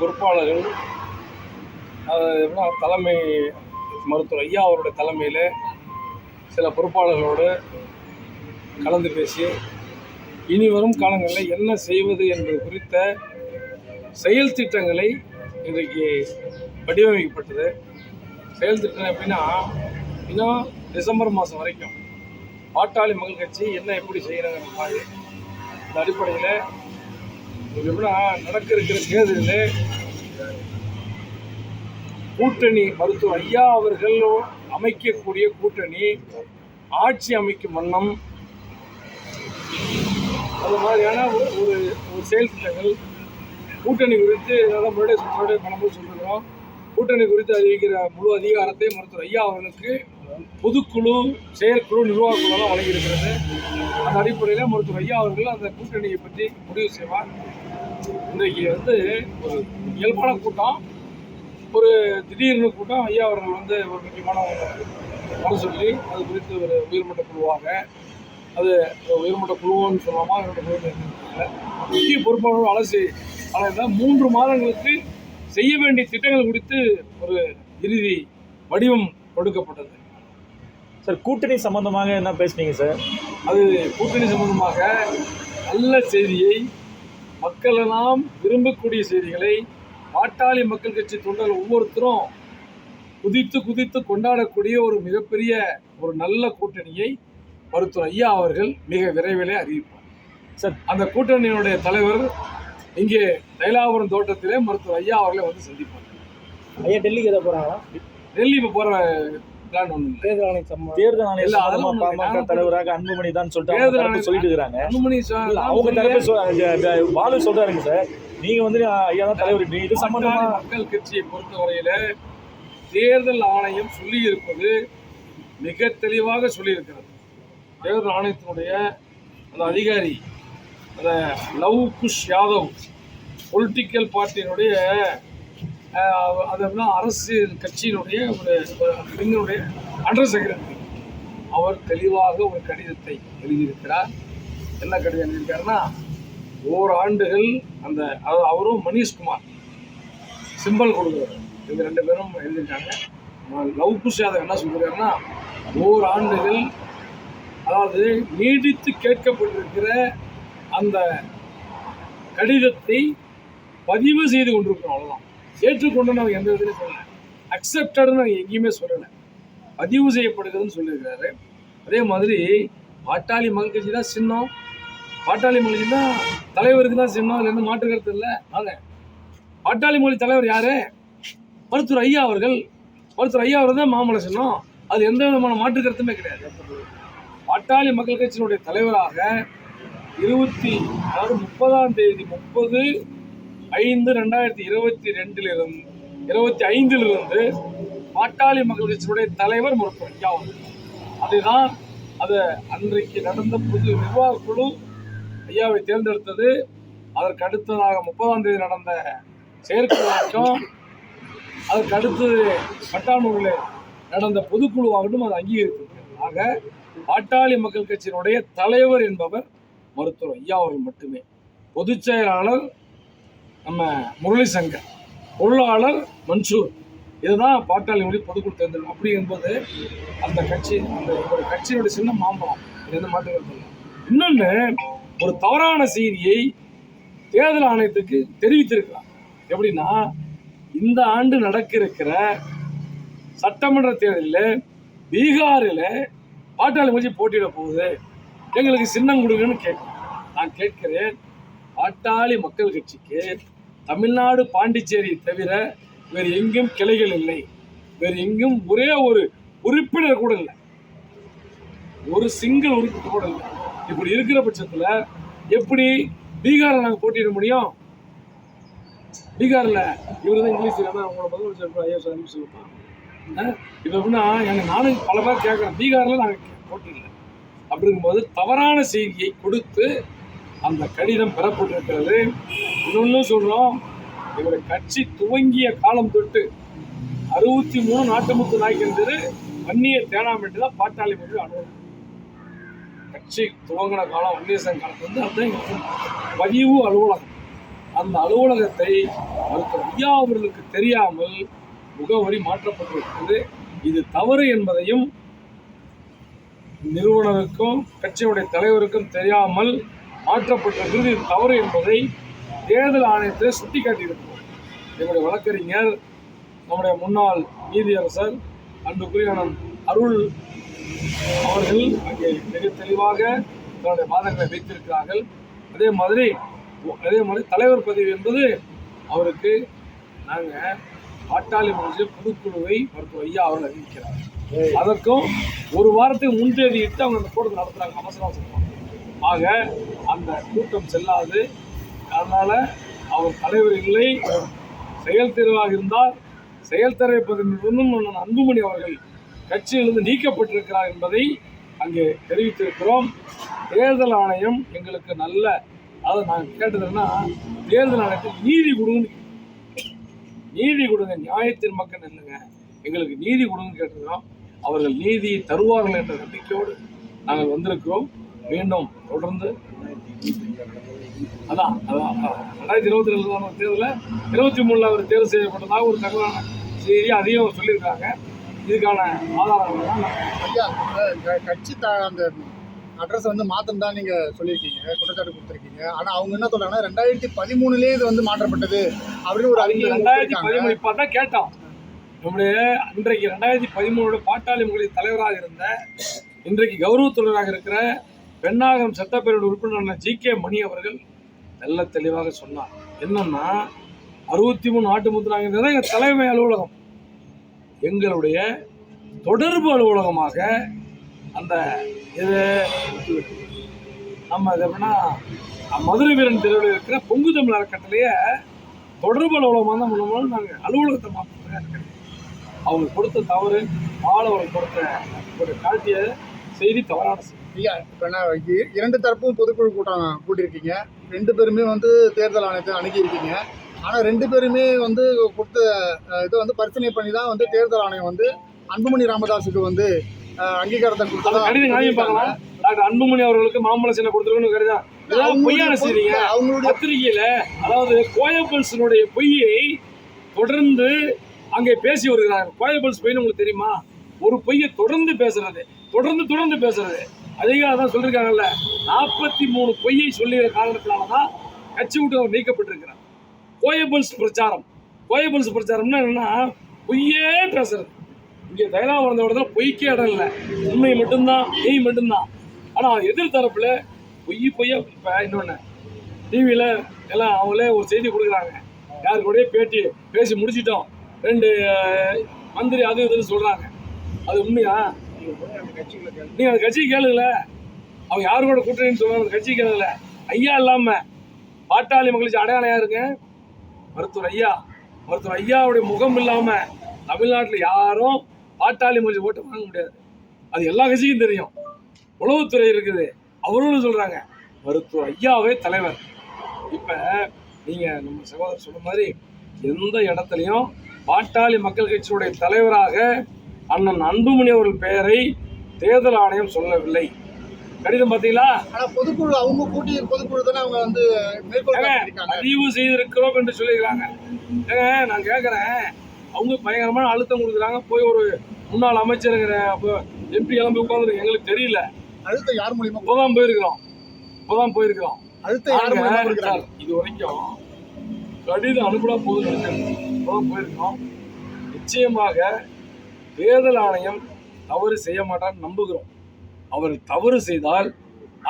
பொறுப்பாளர்கள் எப்படின்னா தலைமை மருத்துவர் ஐயா அவருடைய தலைமையில் சில பொறுப்பாளர்களோடு கலந்து பேசி இனி வரும் காலங்களில் என்ன செய்வது என்பது குறித்த செயல் திட்டங்களை இன்றைக்கு வடிவமைக்கப்பட்டது. செயல் திட்டம் எப்படின்னா இன்னும் டிசம்பர் மாதம் வரைக்கும் பாட்டாளி மக்கள் கட்சி என்ன எப்படி செய்யணுங்கிற மாதிரி இந்த அடிப்படையில் எப்படின்னா நடக்க இருக்கிற தேர்தலில் கூட்டணி மருத்துவர் ஐயா அவர்கள் அமைக்கக்கூடிய கூட்டணி ஆட்சி அமைக்கும் வண்ணம் அது மாதிரியான ஒரு ஒரு ஒரு செயல் திட்டங்கள் கூட்டணி குறித்து அதாவது முன்னாடி முன்னாடி பலமுறை சொல்லிருக்கிறோம். கூட்டணி குறித்து அறிவிக்கிற முழு அதிகாரத்தை மருத்துவர் ஐயா அவர்களுக்கு பொதுக்குழு செயற்குழு நிர்வாகக்குழுலாம் வழங்கியிருக்கிறது. அந்த அடிப்படையில் மருத்துவர் ஐயா அவர்கள் அந்த கூட்டணியை பற்றி முடிவு செய்வார். இன்றைக்கு வந்து ஒரு இயல்பான கூட்டம் ஒரு திடீர்னு கூட்டம் ஐயா அவர்கள் வந்து ஒரு முக்கியமான வர சொல்லி அது குறித்து ஒரு உயர்மட்ட குழுவாக அது உயர்மட்ட குழுன்னு சொல்லலாமா உயர்மட்ட குழு தெரியல. முக்கிய பொறுப்பாளர்கள் அலசி அலைந்த மூன்று மாதங்களுக்கு செய்ய வேண்டிய திட்டங்கள் குறித்து ஒரு இறுதி வடிவம் கொடுக்கப்பட்டது சார் கூட்டணி சம்பந்தமாக என்ன பேசுனீங்க சார் அது கூட்டணி சம்பந்தமாக நல்ல செய்தியை மக்களெல்லாம் விரும்பக்கூடிய செய்திகளை பாட்டாளி மக்கள் கட்சி தொண்டர்கள் ஒவ்வொருத்தரும் குதித்து குதித்து கொண்டாடக்கூடிய ஒரு மிகப்பெரிய ஒரு நல்ல கூட்டணியை மருத்துவர் ஐயா அவர்கள் மிக விரைவிலே அறிவிப்பார். சார். அந்த கூட்டணியினுடைய தலைவர் இங்கே தைலாபுரம் தோட்டத்திலே மருத்துவர் ஐயா அவர்களை வந்து சந்திப்பார். ஐயா டெல்லிக்கு எதை போறாங்களா? டெல்லி இப்போ போகிற பிளான் தேர்தல் ஆணைய சம்பந்தமா பாமக. தலைவராக அன்புமணி தான் சொல்லிட்டு அவங்க தேர்தல் தரப்பு ஆணையம் சொல்லிட்டு இருக்கிறாங்க அன்புமணி இல்ல, அவங்க தரப்பு பாலு சொல்றாருங்க சார் நீங்க வந்து ஐயா தான் தலைவர். நீ இது சம்பந்தமா மக்கள் கட்சியை பொறுத்தவரையில தேர்தல் ஆணையம் சொல்லி இருப்பது மிக தெளிவாக சொல்லியிருக்கிறது. தேர்தல் ஆணையத்தினுடைய அந்த அதிகாரி அந்த லவ் குஷ் யாதவ் பொலிட்டிக்கல் பார்ட்டியினுடைய அது எப்படின்னா அரசு கட்சியினுடைய ஒரு ஒரு அண்டர் செக்ரட்டரி அவர் தெளிவாக ஒரு கடிதத்தை எழுதியிருக்கிறார். என்ன கடிதம் எழுதியிருக்காருன்னா ஓராண்டுகள் அந்த அது- அவரும் மணிஷ்குமார் சிம்பல் கொடுக்குறாரு இவங்க ரெண்டு பேரும் எழுதியிருக்காங்க. லவ் குஷ் யாதவ் என்ன சொல்லியிருக்காருன்னா ஓராண்டுகள் அதாவது நீடித்து கேட்கப்பட்டிருக்கிற அந்த கடிதத்தை பதிவு செய்து கொண்டிருக்கிறோம் அவ்வளோதான் ஏற்றுக்கொண்டு நான் எந்த விதத்திலும் சொல்லலை. அக்செப்டட்னு நான் எங்கேயுமே சொல்லலை. பதிவு செய்யப்படுகிறதுன்னு சொல்லியிருக்கிறாரு அதே மாதிரி பாட்டாளி மக்கள் கட்சி தான் சின்னம். பாட்டாளி மொழி தான் தலைவருக்கு தான் சின்னம். அதுல எந்த மாற்று கருத்து இல்லை. வாங்க பாட்டாளி மொழி தலைவர் யார்? மருத்துவர் ஐயா அவர்கள். மருத்துவர் ஐயா அவர்கள் தான் மாமலை சின்னம். அது எந்த விதமான மாற்று கருத்துமே கிடையாது. பாட்டாளி மக்கள் கட்சியினுடைய தலைவராக இருபத்தி அதாவது முப்பதாம் தேதி முப்பது ஐந்து ரெண்டாயிரத்தி இருபத்தி ரெண்டிலிருந்து இருபத்தி ஐந்திலிருந்து பாட்டாளி மக்கள் கட்சியுடைய தலைவர் மருத்துவர் ஐயாவும் அதுதான் அது அன்றைக்கு நடந்த புது நிர்வாக குழு ஐயாவை தேர்ந்தெடுத்தது. அதற்கு அடுத்ததாக முப்பதாம் தேதி நடந்த செயற்குழுவாகட்டும் அதற்கு அடுத்தது பட்டானூரில் நடந்த பொதுக்குழுவாகட்டும் அது அங்கீகரித்திருக்கிறது ஆக பாட்டாளி மக்கள் கட்சியினுடைய தலைவர் என்பவர் மருத்துவர் ஐயா அவர்கள் மட்டுமே. பொதுச் செயலாளர் நம்ம முரளி சங்கர் பொருளாளர் மன்சூர். இதுதான் பாட்டாளி மொழி பொதுக்குழு தேர்ந்தெடுக்கும் அப்படி என்பது அந்த கட்சி அந்த ஒரு கட்சியினுடைய சின்ன மாம்பழம். எந்த மாற்றுக்கிறது இன்னொன்று ஒரு தவறான செய்தியை தேர்தல் ஆணையத்துக்கு தெரிவித்திருக்கிறார். எப்படின்னா இந்த ஆண்டு நடக்க இருக்கிற சட்டமன்ற தேர்தலில் பீகாரில் பாட்டாளி மொழி போட்டியிட போகுது. எங்களுக்கு சின்னம் கொடுங்கன்னு கேட்கும் நான் கேட்கிறேன் பாட்டாளி மக்கள் கட்சிக்கு தமிழ்நாடு பாண்டிச்சேரி தவிர வேறு எங்கும் கிளைகள் இல்லை. வேறு எங்கும் ஒரே ஒரு உறுப்பினர் கூட இல்லை. ஒரு சிங்கிள் உறுப்பினர் கூட இல்லை. இப்படி இருக்கிற பட்சத்தில் எப்படி பீகாரில் நாங்கள் போட்டியிட முடியும்? பீகாரில் இவர் தான் இங்கிலீஷ் தான் அவங்களோட முதலமைச்சர் ஐயா சார் சொல்லுவாங்க இப்போ எப்படின்னா எனக்கு நானும் பல பேர் கேட்குறேன். பீகாரில் நாங்கள் போட்டியிடல. அப்படிங்கும்போது தவறான செய்தியை கொடுத்து அந்த கடிதம் பெறப்பட்டிருக்கிறது. இன்னொன்றும் சொல்கிறோம் இவர் கட்சி துவங்கிய காலம் தொட்டு அறுபத்தி மூணு நாட்டுமுத்து நாய்க்கிறது வன்னிய தேனாமெட்டு தான் பாட்டாளி மொழி அனுபவம். கட்சி துவங்கின காலம் வன்னியசன் காலத்துல வந்து அதுதான் பதிவு அலுவலகம். அந்த அலுவலகத்தை மருத்துவர் ஐயா அவர்களுக்கு தெரியாமல் முகவரி மாற்றப்பட்டிருக்கிறது. இது தவறு என்பதையும் நிறுவனருக்கும் கட்சியுடைய தலைவருக்கும் தெரியாமல் மாற்றப்பட்ட இது தவறு என்பதை தேர்தல் ஆணையத்தில் சுட்டிக்காட்டியிருக்கிறோம் எங்களுடைய வழக்கறிஞர் நம்முடைய முன்னாள் நீதியரசர் அன்புக்குரிய அருள் அவர்கள் அங்கே மிக தெளிவாக தன்னுடைய வாதங்களை வைத்திருக்கிறார்கள். அதே மாதிரி அதே மாதிரி தலைவர் பதவி என்பது அவருக்கு நாங்கள் பாட்டாளி மகிழ்ச்சி புதுக்குழுவை மருத்துவ ஐயா அவர்கள் அறிவிக்கிறார். அதற்கும் ஒரு வாரத்துக்கு முன்தேதியிட்டு அவங்க அந்த கூட்டத்தை நடத்துகிறாங்க அவசர அவசரமாக ஆக அந்த கூட்டம் செல்லாது. அதனால் அவர் தலைவர் இல்லை. செயல் தேர்வாக இருந்தால் செயல் தலைவரிலிருந்தும் அன்புமணி அவர்கள் கட்சியிலிருந்து நீக்கப்பட்டிருக்கிறார் என்பதை அங்கே தெரிவித்திருக்கிறோம். தேர்தல் ஆணையம் எங்களுக்கு நல்ல அதை நாங்கள் கேட்டதுன்னா தேர்தல் ஆணையத்தில் நீதி கொடுங்க நீதி கொடுங்க நியாயத்தின் மக்கள் இல்லைங்க எங்களுக்கு நீதி கொடுங்க கேட்டிருக்கிறோம். அவர்கள் நீதியை தருவார்கள் என்ற நம்பிக்கையோடு நாங்கள் வந்திருக்கிறோம். மீண்டும் தொடர்ந்து அதான் அதான். ரெண்டாயிரத்தி இருபத்தி ரெண்டு தேர்தலில் இருபத்தி மூணில் அவர் தேர்வு செய்யப்பட்டதாக ஒரு தகவலான செய்தி அதையும் சொல்லியிருக்காங்க இதுக்கான நாங்கள் ஐயா கட்சி த அந்த அட்ரஸ் வந்து மாத்தம் தான் நீங்க சொல்லியிருக்கீங்க குற்றச்சாட்டு கொடுத்துருக்கீங்க ஆனா அவங்க என்ன சொல்றாங்கன்னா ரெண்டாயிரத்தி பதிமூணுலேயே இது வந்து மாற்றப்பட்டது அப்படின்னு ஒரு அறிக்கை ரெண்டாயிரத்தி. பதிமூணு இப்போ தான் கேட்டோம் நம்முடைய இன்றைக்கு ரெண்டாயிரத்தி பதிமூணோட பாட்டாளி மகளிர் தலைவராக இருந்த இன்றைக்கு கௌரவத்துறையாக இருக்கிற பெண்ணாகம் சட்டப்பேரவை உறுப்பினர் ஜி கே மணி அவர்கள் நல்ல தெளிவாக சொன்னார். என்னன்னா அறுபத்தி மூணு நாட்டு முத்திராங்கிறது எங்கள் தலைமை அலுவலகம். எங்களுடைய தொடர்பு அலுவலகமாக அந்த இது நம்ம இது எப்படின்னா மதுரை வீரன் தெருவில் இருக்கிற பொங்கு தமிழ் அறக்கட்டளையை தொடர்பு அலுவலகமாக தான் பண்ணுவோம் நாங்கள் அலுவலகத்தை மாற்ற அவங்க கொடுத்த தவறு மாணவர்கள் கொடுத்த ஒரு காட்டிய செய்தி தவறான செய்தி. இரண்டு தரப்பும் பொதுக்குழு கூட்டம் கூட்டியிருக்கீங்க. ரெண்டு பேருமே வந்து தேர்தல் ஆணையத்தை அணுகியிருக்கீங்க. ஆனால் ரெண்டு பேருமே வந்து கொடுத்த இதை வந்து பரிசீலனை பண்ணி தான் வந்து தேர்தல் ஆணையம் வந்து அன்புமணி ராமதாஸுக்கு வந்து அங்கீகாரத்தை பார்க்கலாம். டாக்டர் அன்புமணி அவர்களுக்கு மாம்பழ சின்ன கொடுத்துருக்கணும் இதெல்லாம் பொய்யான செய்திங்க. அவங்களுடைய பத்திரிகையில அதாவது கோயபல்ஸினுடைய பொய்யை தொடர்ந்து அங்கே பேசி வருகிறார் கோயபல்ஸ் பொய்ன்னு உங்களுக்கு தெரியுமா? ஒரு பொய்யை தொடர்ந்து பேசுறது. தொடர்ந்து தொடர்ந்து பேசுறது. அதிகாரம் தான் சொல்லியிருக்காங்கல்ல நாற்பத்தி மூணு பொய்யை சொல்லிய காரணத்தினால தான் கட்சி விட்டு அவர் நீக்கப்பட்டிருக்கிறார். கோயபல்ஸ் பிரச்சாரம். கோயபல்ஸ் பிரச்சாரம்னா என்னன்னா பொய்யே பேசுறது. இங்கே தைலா வந்த தான் பொய்க்கே இடம் இல்லை. உண்மை மட்டும்தான் நெய் மட்டும்தான். ஆனால் எதிர்த்தரப்பில் பொய் பொய்யா இப்போ இன்னொன்று டிவியில் எல்லாம் அவங்களே ஒரு செய்தி கொடுக்குறாங்க. யாரு கூடயே பேட்டி பேசி முடிச்சிட்டோம். ரெண்டு மந்திரி அது இதுன்னு சொல்கிறாங்க அது உண்மையா? நீங்க அந்த கட்சி கேளுங்கள. அவங்க யாரு கூட கூட்டணின்னு சொல்கிறாங்க அந்த கட்சி கேளுங்கள. ஐயா இல்லாமல் பாட்டாளி மகிழ்ச்சி அடையாளம் யாருங்க மருத்துவர் ஐயா. மருத்துவர் ஐயாவுடைய முகம் இல்லாமல் தமிழ்நாட்டில் யாரும் பாட்டாளி மகளிர் ஓட்டு வாங்க முடியாது. அது எல்லா கட்சிக்கும் தெரியும். உளவுத்துறை இருக்குது. அவர்களும் சொல்கிறாங்க மருத்துவர் ஐயாவே தலைவர். இப்போ நீங்கள் நம்ம சகோதரர் சொன்ன மாதிரி எந்த இடத்துலையும் பாட்டாளி மக்கள் கட்சியுடைய தலைவராக அண்ணன் அன்புமணி அவர்கள் பெயரை தேர்தல் ஆணையம் சொல்லவில்லை. கடிதம் பார்த்தீங்களா? பொதுக்குழு அவங்க கூட்டி பொதுக்குழு தானே அவங்க வந்து பதிவு செய்திருக்கிறோம் என்று சொல்லியிருக்காங்க. ஏங்க நான் கேட்குறேன் அவங்க பயங்கரமான அழுத்தம் கொடுக்குறாங்க. போய் ஒரு முன்னாள் அமைச்சருங்கிற எம்பி கிளம்பி உட்காந்துருக்கு எங்களுக்கு தெரியல. அழுத்தம் யார் மூலியமா இப்போதான் போயிருக்கிறோம். இப்போதான் போயிருக்கிறோம். அழுத்தம் யார் இது வரைக்கும் கடிதம் அனுப்பினா போதும். இப்போதான் போயிருக்கோம் நிச்சயமாக தேர்தல் ஆணையம் தவறு செய்ய மாட்டான்னு நம்புகிறோம். அவர் தவறு செய்தால்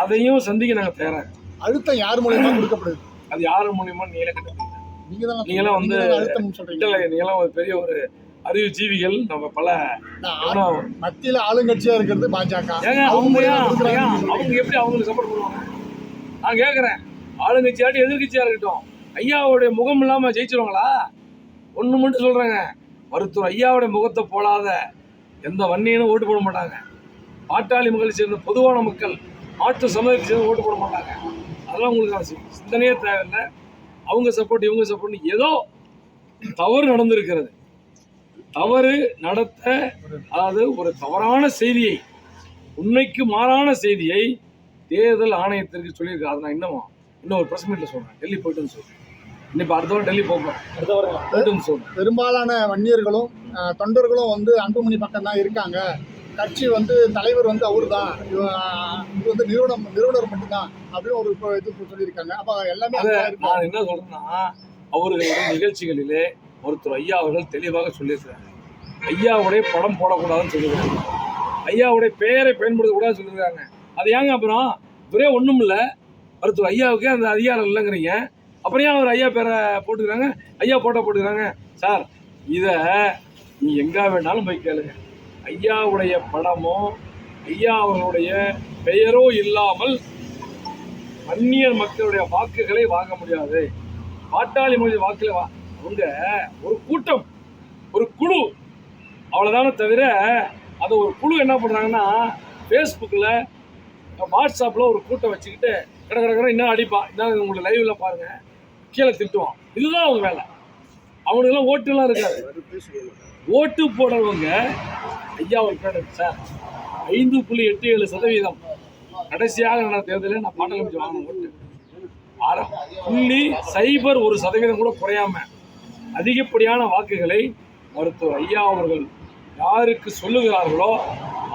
அதையும் சந்திக்க நாங்கள் தயாராக அழுத்தம் யார் மூலியமா கொடுக்கப்படுது? அது யார் மூலியமா நீங்களே கண்டுபிடிங்க. நீங்களாம் வந்து அழுத்தம் சொல்றீங்க. இல்லை நீங்களாம் ஒரு பெரிய ஒரு அறிவு ஜீவிகள் நம்ம பல மத்தியில ஆளுங்கட்சியா இருக்கிறது பாஜக. அவங்க அவங்க சொல்றீங்க. எப்படி அவங்களுக்கு சப்போர்ட் பண்ணுவாங்க? நான் கேட்குறேன் ஆளுங்கட்சியாட்டி எதிர்கட்சியாக இருக்கட்டும். ஐயாவுடைய முகம் இல்லாமல் ஜெயிச்சிருவாங்களா? ஒன்று மட்டும் சொல்கிறேங்க மருத்துவர் ஐயாவுடைய முகத்தை போடாத எந்த வன்னியனும் ஓட்டு போட மாட்டாங்க. பாட்டாளி மக்களை சேர்ந்த பொதுவான மக்கள் மாற்று சமூகத்தை சேர்ந்து ஓட்டு போட மாட்டாங்க. அதெல்லாம் உங்களுக்கு நான் சிந்தனையே தேவையில்லை. அவங்க சப்போர்ட் இவங்க சப்போர்ட் ஏதோ தவறு நடந்திருக்கிறது. தவறு நடத்த அதாவது ஒரு தவறான செய்தியை உண்மைக்கு மாறான செய்தியை தேர்தல் ஆணையத்திற்கு சொல்லியிருக்காரு. அதை நான் இன்னமும் இன்னும் ஒரு ப்ரெஸ் மீட்டில் சொல்கிறேன் டெல்லி போயிட்டுன்னு சொல்கிறேன் இன்னைக்கு அடுத்த வாரம் டெல்லி போகிறோம் அடுத்த வாரம் பெரும்பாலான வன்னியர்களும் தொண்டர்களும் வந்து அன்புமணி பக்கம் தான் இருக்காங்க. கட்சி வந்து தலைவர் வந்து அவர் தான் இது வந்து நிறுவனம் நிறுவனர் மட்டும்தான் அப்படின்னு ஒரு இது சொல்லியிருக்காங்க. அப்போ எல்லாமே. நான் என்ன சொல்றேன்னா அவர்களுடைய நிகழ்ச்சிகளிலே ஒருத்தர் ஐயா அவர்கள் தெளிவாக சொல்லியிருக்கிறாங்க ஐயாவுடைய படம் போடக்கூடாதுன்னு சொல்லியிருக்காங்க ஐயாவுடைய பெயரை பயன்படுத்தக்கூடாதுன்னு சொல்லியிருக்காங்க அது ஏங்க அப்புறம்? ஒரே ஒன்றும் இல்லை ஒருத்தர் ஐயாவுக்கு அந்த அதிகாரம் இல்லைங்கிறீங்க. அப்புறம் ஏன் அவர் ஐயா பேரை போட்டுக்கிறாங்க? ஐயா போட்டோ போட்டுக்கிறாங்க. சார் இதை நீ எங்கே வேணாலும் போய் கேளுங்க. ஐயாவுடைய படமோ ஐயா அவர்களுடைய பெயரோ இல்லாமல் அந்நியர் மக்களுடைய வாக்குகளை வாங்க முடியாது. பாட்டாளி மொழி வாக்கில் வா அவங்க ஒரு கூட்டம் ஒரு குழு. அவ்வளோதானே தவிர அதை ஒரு குழு என்ன பண்ணுறாங்கன்னா ஃபேஸ்புக்கில் வாட்ஸ்அப்பில் ஒரு கூட்டம் வச்சுக்கிட்டு கட கட கட இன்னும் அடிப்பான் இன்னும் உங்களை லைவில் பாருங்கள் கீழே திட்டுவான். இதுதான் அவங்க வேலை. அவனுக்கெல்லாம் ஓட்டுலாம் இருக்காது. ஓட்டு போடுறவங்க ஐயா ஒரு பேர் சார். ஐந்து புள்ளி எட்டு ஏழு சதவீதம். கடைசியாக நடந்த தேர்தலில் நான் பாட்டாளி வாங்கின ஓட்டு. அரை புள்ளி சைபர் ஒரு சதவீதம் கூட குறையாம அதிகப்படியான வாக்குகளை மருத்துவர் ஐயா அவர்கள் யாருக்கு சொல்லுகிறார்களோ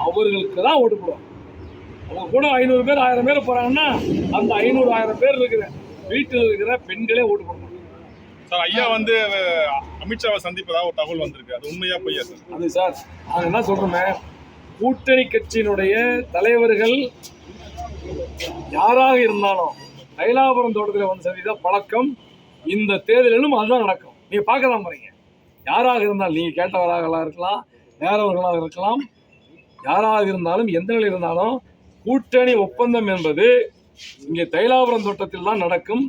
அவர்களுக்கு தான் ஓட்டு போடுவோம் அவங்க கூட ஐநூறு பேர் ஆயிரம் பேர் போகிறாங்கன்னா அந்த ஐநூறு ஆயிரம் பேர் இருக்கிற வீட்டில் இருக்கிற பெண்களே ஓட்டு போடுவாங்க சார் ஐயா வந்து அமித்ஷாவை சந்திப்பதா ஒரு தகவல் வந்திருக்கு. அது உண்மையா பொய்யா சார்? அது சார் நாங்கள் என்ன சொல்றோமே கூட்டணி கட்சியினுடைய தலைவர்கள் யாராக இருந்தாலும் தைலாபுரம் தோட்டத்தில் வந்து சந்தித்த பழக்கம் இந்த தேர்தலிலும் அதுதான் நடக்கும். நீங்க பார்க்க தான் போறீங்க. யாராக இருந்தாலும் நீங்க கேட்டவராக இருக்கலாம் வேறவர்களாக இருக்கலாம் யாராக இருந்தாலும் எந்த நிலையில் இருந்தாலும் கூட்டணி ஒப்பந்தம் என்பது இங்கே தைலாபுரம் தோட்டத்தில் தான் நடக்கும்.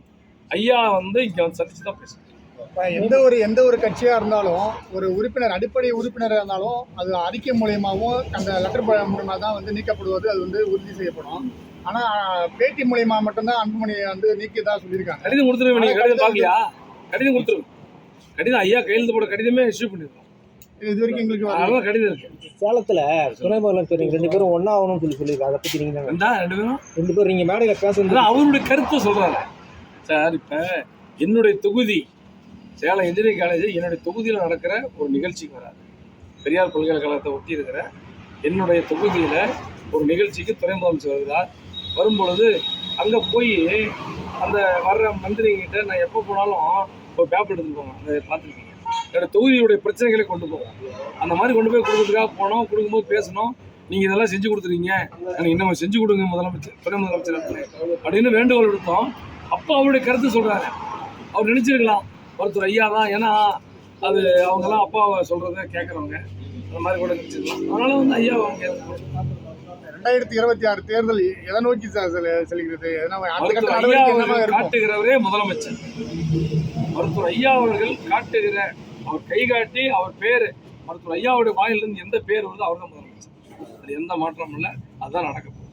ஐயா வந்து இங்க வந்து சந்திச்சு தான் இப்ப எந்த ஒரு எந்த ஒரு கட்சியா இருந்தாலும் ஒரு உறுப்பினர் அடிப்படை உறுப்பினராக இருந்தாலும் அது அறிக்கை மூலியமாகவும் அந்த லெட்டர் மூலியமா தான் வந்து நீக்கப்படுவது அது வந்து உறுதி செய்யப்படும். ஆனா பேட்டி மூலியமா மட்டும்தான் அன்புமணியை வந்து நீக்கியதா சொல்லியிருக்காங்க. கடிதம் கொடுத்துருவேன் நீங்க கடிதம் பார்க்கலையா கடிதம் கொடுத்துருவேன். கடிதம் ஐயா கையெழுத்து போட கடிதமே இஷ்யூ பண்ணிருக்கோம். இது வரைக்கும் எங்களுக்கு. அதனால கடிதம் இருக்கு. சேலத்துல துணை முதலமைச்சர் நீங்க ரெண்டு பேரும் ஒண்ணா ஆகணும்னு சொல்லி சொல்லியிருக்காங்க அதை பத்தி நீங்க என்ன ரெண்டா ரெண்டு பேரும். ரெண்டு பேரும் நீங்க மேடையில பேசுறது அவருடைய கருத்தை சொல்றாரு சார் இப்ப என்னுடைய தொகுதி சேலம் இன்ஜினியரிங் காலேஜ் என்னுடைய தொகுதியில் நடக்கிற ஒரு நிகழ்ச்சிக்கு வராது பெரியார் பல்கலைக்கழகத்தை ஒட்டி இருக்கிற என்னுடைய தொகுதியில ஒரு நிகழ்ச்சிக்கு துணை முதலமைச்சர் வருகிறார். வரும்பொழுது அங்க போய் அந்த வர்ற மந்திரிகிட்ட நான் எப்போ போனாலும் ஒரு பேப்பர் எடுத்துட்டு போவேன். அதை பார்த்துருக்கீங்க. என்னோட தொகுதியுடைய பிரச்சனைகளை கொண்டு போவோம் அந்த மாதிரி கொண்டு போய் கொடுக்கறதுக்காக போனோம் கொடுக்கும்போது பேசணும் நீங்க இதெல்லாம் செஞ்சு கொடுத்துருக்கீங்க எனக்கு இன்னும் செஞ்சு கொடுங்க முதலமைச்சர் துணை முதலமைச்சர் அப்படின்னு வேண்டுகோள் விடுத்தோம். அப்போ அவருடைய கருத்து சொல்றாரு. அவர் நினைச்சிருக்கலாம் ஒருத்தர் ஐயா தான். ஏன்னா அது அவங்கெல்லாம் அப்பாவை சொல்றத கேட்குறவங்க அந்த மாதிரி கூட நினைச்சிருக்கலாம். அதனால வந்து ஐயா அவங்க ரெண்டாயிரத்தி இருபத்தி ஆறு தேர்தல் எதை நோக்கி செல்கிறது? காட்டுகிறவரே முதலமைச்சர். மருத்துவர் ஐயா அவர்கள் காட்டுகிற அவர் கை காட்டி அவர் பேரு மருத்துவர் ஐயாவுடைய வாயிலிருந்து எந்த பேர் வருதோ அவர் தான் முதலமைச்சர். அது எந்த மாற்றமும் இல்லை அதுதான் நடக்க போகுது.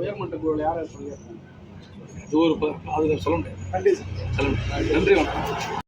உயர்மட்ட குழு சொல்லுங்க இது ஒரு அது சொல்ல முடியாது. நன்றி சார் சொல்ல முடியாது. நன்றி வணக்கம்.